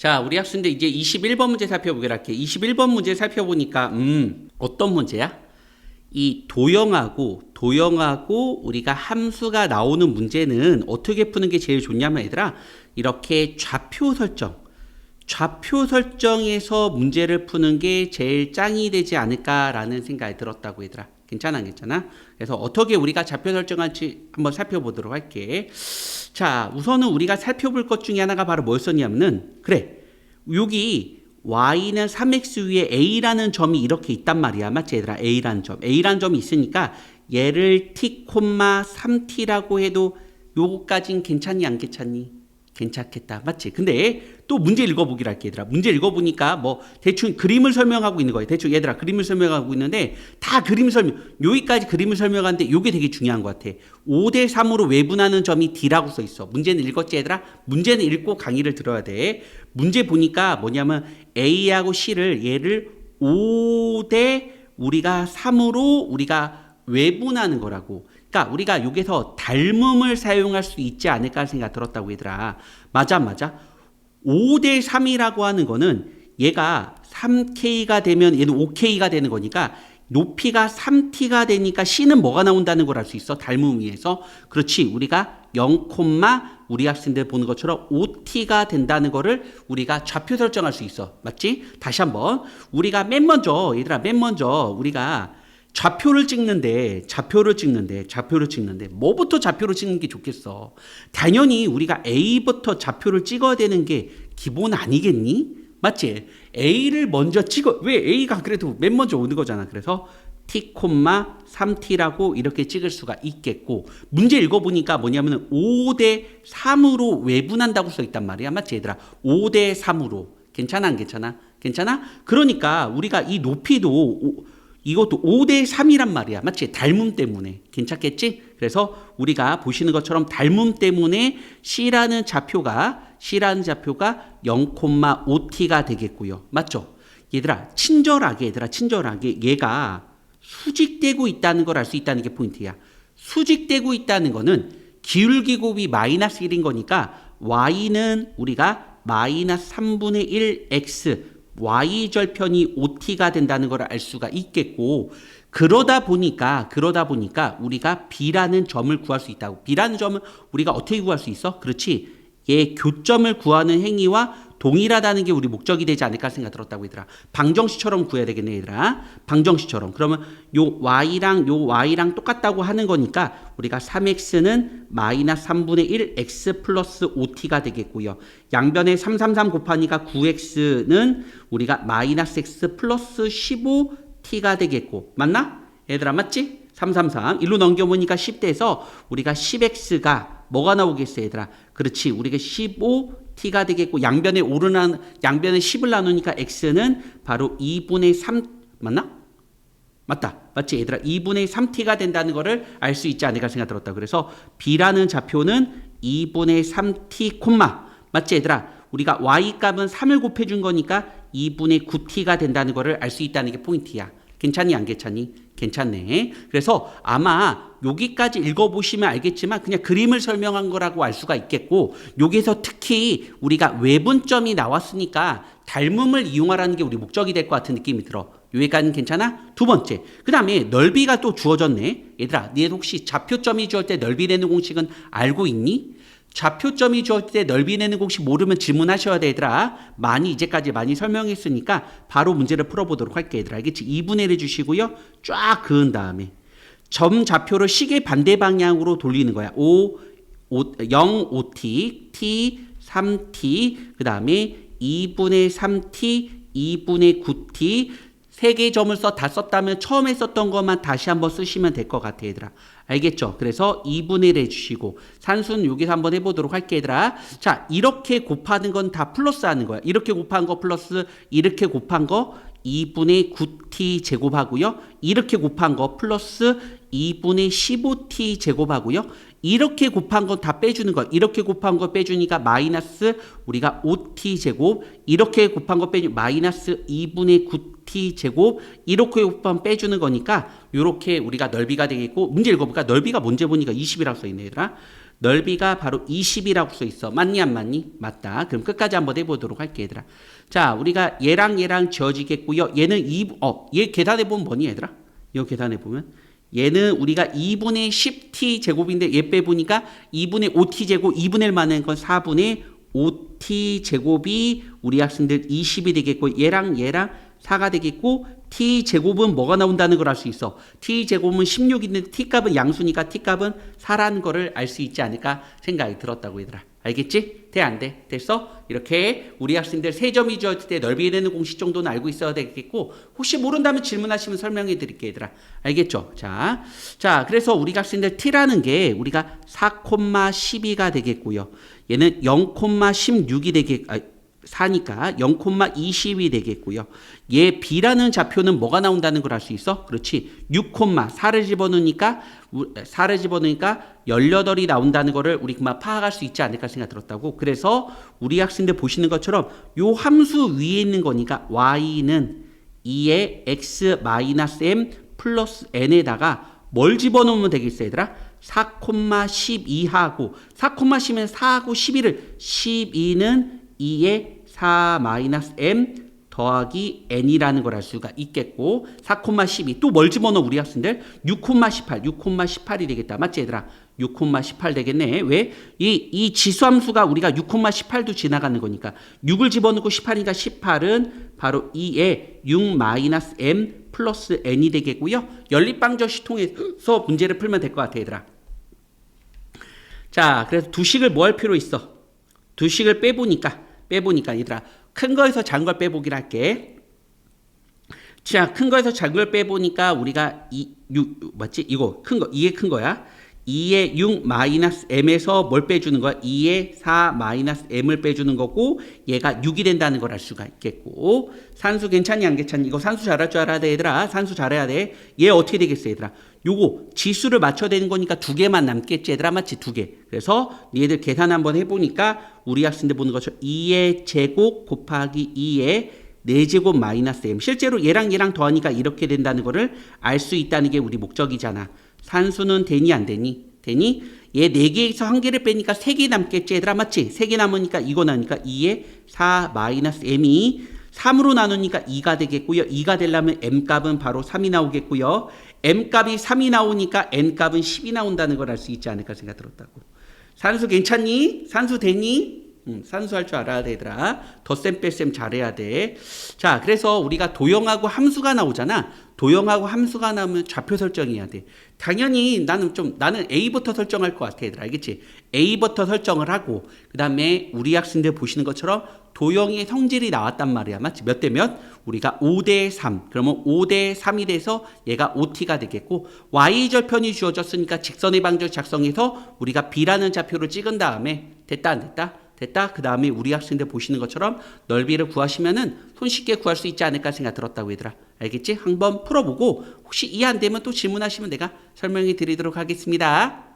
자, 우리 학생들 이제 21번 문제 살펴보기로 할게요. 21번 문제 살펴보니까, 음, 어떤 문제야? 이 도형하고, 도형하고 우리가 함수가 나오는 문제는 어떻게 푸는 게 제일 좋냐면 얘들아, 이렇게 좌표 설정. 좌표 설정에서 문제를 푸는 게 제일 짱이 되지 않을까라는 생각이 들었다고 얘들아. 괜찮아, 괜찮아? 그래서 어떻게 우리가 좌표 설정할지 한번 살펴보도록 할게. 자, 우선은 우리가 살펴볼 것 중에 하나가 바로 뭐였었냐면은, 그래. 여기 y는 3x 위에 a라는 점이 이렇게 있단 말이야. 맞지, 얘들아? a라는 점. a라는 점이 있으니까 얘를 t, 3t라고 해도 요거까진 괜찮니, 안 괜찮니? 괜찮겠다. 맞지? 근데 또 문제 읽어보기로 할게, 얘들아. 문제 읽어보니까 뭐 대충 그림을 설명하고 있는 거예요. 대충 얘들아, 그림을 설명하고 있는데 다 그림 설명, 여기까지 그림을 설명하는데 요게 되게 중요한 것 같아. 5대 3으로 외분하는 점이 D라고 써 있어. 문제는 읽었지, 얘들아? 문제는 읽고 강의를 들어야 돼. 문제 보니까 뭐냐면 A하고 C를 얘를 5대 우리가 3으로 우리가 외분하는 거라고. 그러니까 우리가 여기서 닮음을 사용할 수 있지 않을까 생각 들었다고 얘들아. 맞아 맞아. 5대 3이라고 하는 거는 얘가 3K가 되면 얘는 5K가 되는 거니까 높이가 3T가 되니까 C는 뭐가 나온다는 걸 알 수 있어. 닮음 위에서. 그렇지. 우리가 0, 우리 학생들 보는 것처럼 5T가 된다는 거를 우리가 좌표 설정할 수 있어. 맞지? 다시 한번. 우리가 맨 먼저, 얘들아, 맨 먼저 우리가 좌표를 찍는데, 좌표를 찍는데, 좌표를 찍는데, 뭐부터 좌표를 찍는 게 좋겠어? 당연히 우리가 A부터 좌표를 찍어야 되는 게 기본 아니겠니? 맞지? A를 먼저 찍어. 왜 A가 그래도 맨 먼저 오는 거잖아. 그래서 T, 3T라고 이렇게 찍을 수가 있겠고, 문제 읽어보니까 뭐냐면 5대 3으로 외분한다고 써 있단 말이야. 맞지, 얘들아? 5대 3으로. 괜찮아, 안 괜찮아? 괜찮아? 그러니까 우리가 이 높이도 오- 이것도 5대 3이란 말이야. 맞지? 닮음 때문에. 괜찮겠지? 그래서 우리가 보시는 것처럼 닮음 때문에 C라는 좌표가 C라는 좌표가 0,5t가 되겠고요. 맞죠? 얘들아, 친절하게 얘들아, 친절하게 얘가 수직되고 있다는 걸 알 수 있다는 게 포인트야. 수직되고 있다는 거는 기울기 곱이 마이너스 1인 거니까 y는 우리가 마이너스 3분의 1 x y 절편이 5t가 된다는 걸 알 수가 있겠고 그러다 보니까 그러다 보니까 우리가 b라는 점을 구할 수 있다고. b라는 점을 우리가 어떻게 구할 수 있어? 그렇지. 얘 교점을 구하는 행위와 동일하다는 게 우리 목적이 되지 않을까 생각 들었다고 얘들아. 방정식처럼 구해야 되겠네 얘들아. 방정식처럼. 그러면 요 y랑 요 y랑 똑같다고 하는 거니까 우리가 3x는 마이너스 3분의 1 x 플러스 5t가 되겠고요. 양변에 333 곱하니까 9x는 우리가 마이너스 x 플러스 15t가 되겠고. 맞나? 얘들아 맞지? 333. 일로 넘겨보니까 10대에서 우리가 10x가 뭐가 나오겠어 얘들아? 그렇지. 우리가 15t가 되겠고 양변에 오르는 양변에 10을 나누니까 x는 바로 2분의 3 맞나? 맞다. 맞지? 얘들아 2분의 3t가 된다는 거를 알 수 있지 않을까 생각 들었다. 그래서 b라는 좌표는 2분의 3t 콤마 맞지 얘들아? 우리가 y 값은 3을 곱해 준 거니까 2분의 9t가 된다는 거를 알 수 있다는 게 포인트야. 괜찮니 안 괜찮니? 괜찮네. 그래서 아마 여기까지 읽어보시면 알겠지만 그냥 그림을 설명한 거라고 알 수가 있겠고 여기서 특히 우리가 외분점이 나왔으니까 닮음을 이용하라는 게 우리 목적이 될 것 같은 느낌이 들어. 여기까지는 괜찮아? 두 번째. 그 다음에 넓이가 또 주어졌네. 얘들아, 니 혹시 좌표점이 주어질 때 넓이 내는 공식은 알고 있니? 좌표점이 주어질 때 넓이 내는 공식 모르면 질문하셔야 돼, 얘들아. 많이, 이제까지 많이 설명했으니까 바로 문제를 풀어보도록 할게, 얘들아. 알겠지? 2분의 1 해주시고요. 쫙 그은 다음에. 점 좌표를 시계 반대 방향으로 돌리는 거야. 5, 5 0, 5t, t, 3t, 그 다음에 2분의 3t, 2분의 9t, 세 개의 점을 써 다 썼다면 처음에 썼던 것만 다시 한번 쓰시면 될 것 같아 얘들아. 알겠죠? 그래서 2분의 1 해주시고 산수는 여기서 한번 해보도록 할게 얘들아. 자 이렇게 곱하는 건 다 플러스 하는 거야. 이렇게 곱한 거 플러스 이렇게 곱한 거 2분의 9t 제곱하고요. 이렇게 곱한 거 플러스 2분의 15t 제곱하고요. 이렇게 곱한 건 다 빼주는 거 이렇게 곱한 거 빼주니까 마이너스 우리가 5t 제곱. 이렇게 곱한 거 빼주 마이너스 2분의 9t 제곱 이렇게 곱한 빼주는 거니까 이렇게 우리가 넓이가 되겠고 문제 읽어볼까 넓이가 문제 보니까 20이라고 써있네 얘들아 넓이가 바로 20이라고 써 있어. 맞니 안 맞니? 맞다. 그럼 끝까지 한번 해보도록 할게 얘들아. 자, 우리가 얘랑 얘랑 지어지겠고요. 얘는 2, 어, 얘 계산해 보면 뭐니 얘들아? 이거 계산해 보면 얘는 우리가 2분의 10t 제곱인데 얘 빼보니까 2분의 5t 제곱 2분의 1 많은 건 4분의 5t 제곱이 우리 학생들 20이 되겠고 얘랑 얘랑 4가 되겠고 t 제곱은 뭐가 나온다는 걸 알 수 있어. t 제곱은 16인데 t 값은 양수니까 t 값은 4라는 거를 알 수 있지 않을까 생각이 들었다고 얘들아. 알겠지? 돼 안 돼? 됐어? 이렇게 우리 학생들 세 점이 주어질 때 넓이 되는 공식 정도는 알고 있어야 되겠고 혹시 모른다면 질문하시면 설명해 드릴게 얘들아. 알겠죠? 자, 자 그래서 우리 학생들 t라는 게 우리가 4,12가 되겠고요. 얘는 0,16이 되겠 아, 4니까 0,20이 되겠고요. 얘 b라는 좌표는 뭐가 나온다는 걸 알 수 있어? 그렇지. 6, 4를 집어넣으니까 4를 집어넣으니까 18이 나온다는 거를 우리 그만 파악할 수 있지 않을까 생각 들었다고. 그래서 우리 학생들 보시는 것처럼 요 함수 위에 있는 거니까 y는 2의 x-m 플러스 n에다가 뭘 집어넣으면 되겠어 얘들아? 4,12하고 4,10은 4하고 12를 12는 2의 4-m 더하기 n이라는 걸 알 수가 있겠고 4,12 또 뭘 집어넣어 우리 학생들? 6,18 6,18이 되겠다. 맞지 얘들아? 6,18 되겠네. 왜? 이, 이 지수함수가 우리가 6,18도 지나가는 거니까. 6을 집어넣고 18이니까 18은 바로 2의 6-m 플러스 n이 되겠고요. 연립방정식 통해서 문제를 풀면 될 것 같아 얘들아. 자 그래서 두 식을 뭐 할 필요 있어? 두 식을 빼보니까 빼보니까 얘들아 큰 거에서 작은 걸 빼보기를 할게. 자, 큰 거에서 작은 걸 빼보니까 우리가 2, 6, 맞지? 이거 큰 거, 이게 큰 거야. 2의 6 마이너스 m에서 뭘 빼주는 거야? 2의 4 마이너스 m을 빼주는 거고 얘가 6이 된다는 걸 알 수가 있겠고. 산수 괜찮니? 안 괜찮니? 이거 산수 잘할 줄 알아야 돼 얘들아. 산수 잘해야 돼 얘 어떻게 되겠어 얘들아? 요거 지수를 맞춰야 되는 거니까 두 개만 남겠지 얘들아. 맞지? 두 개. 그래서 얘들 계산 한번 해보니까 우리 학생들 보는 것처럼 2의 제곱 곱하기 2의 4제곱 마이너스 m 실제로 얘랑 얘랑 더하니까 이렇게 된다는 거를 알 수 있다는 게 우리 목적이잖아 산수는 되니 안 되니? 되니? 얘 4개에서 1개를 빼니까 3개 남겠지 얘들아 맞지? 3개 남으니까 이거 나니까 2에 4 마이너스 m이 3으로 나누니까 2가 되겠고요. 2가 되려면 m 값은 바로 3이 나오겠고요. m 값이 3이 나오니까 n 값은 10이 나온다는 걸 알 수 있지 않을까 생각 들었다고. 산수 괜찮니? 산수 되니? 음, 산수할 줄 알아야 되더라. 덧셈 뺄셈 잘해야 돼. 자, 그래서 우리가 도형하고 함수가 나오잖아. 도형하고 함수가 나오면 좌표 설정해야 돼. 당연히 나는 좀 나는 A부터 설정할 것 같아, 얘들아. 알겠지? A부터 설정을 하고 그다음에 우리 학생들 보시는 것처럼 도형의 성질이 나왔단 말이야. 맞지? 몇 대 몇? 우리가 5대 3. 그러면 5대 3이 돼서 얘가 OT가 되겠고 Y절편이 주어졌으니까 직선의 방정을 작성해서 우리가 B라는 좌표를 찍은 다음에 됐다 안 됐다? 됐다. 그 다음에 우리 학생들 보시는 것처럼 넓이를 구하시면은 손쉽게 구할 수 있지 않을까 생각 들었다고 얘들아. 알겠지? 한번 풀어보고 혹시 이해 안 되면 또 질문하시면 내가 설명해 드리도록 하겠습니다.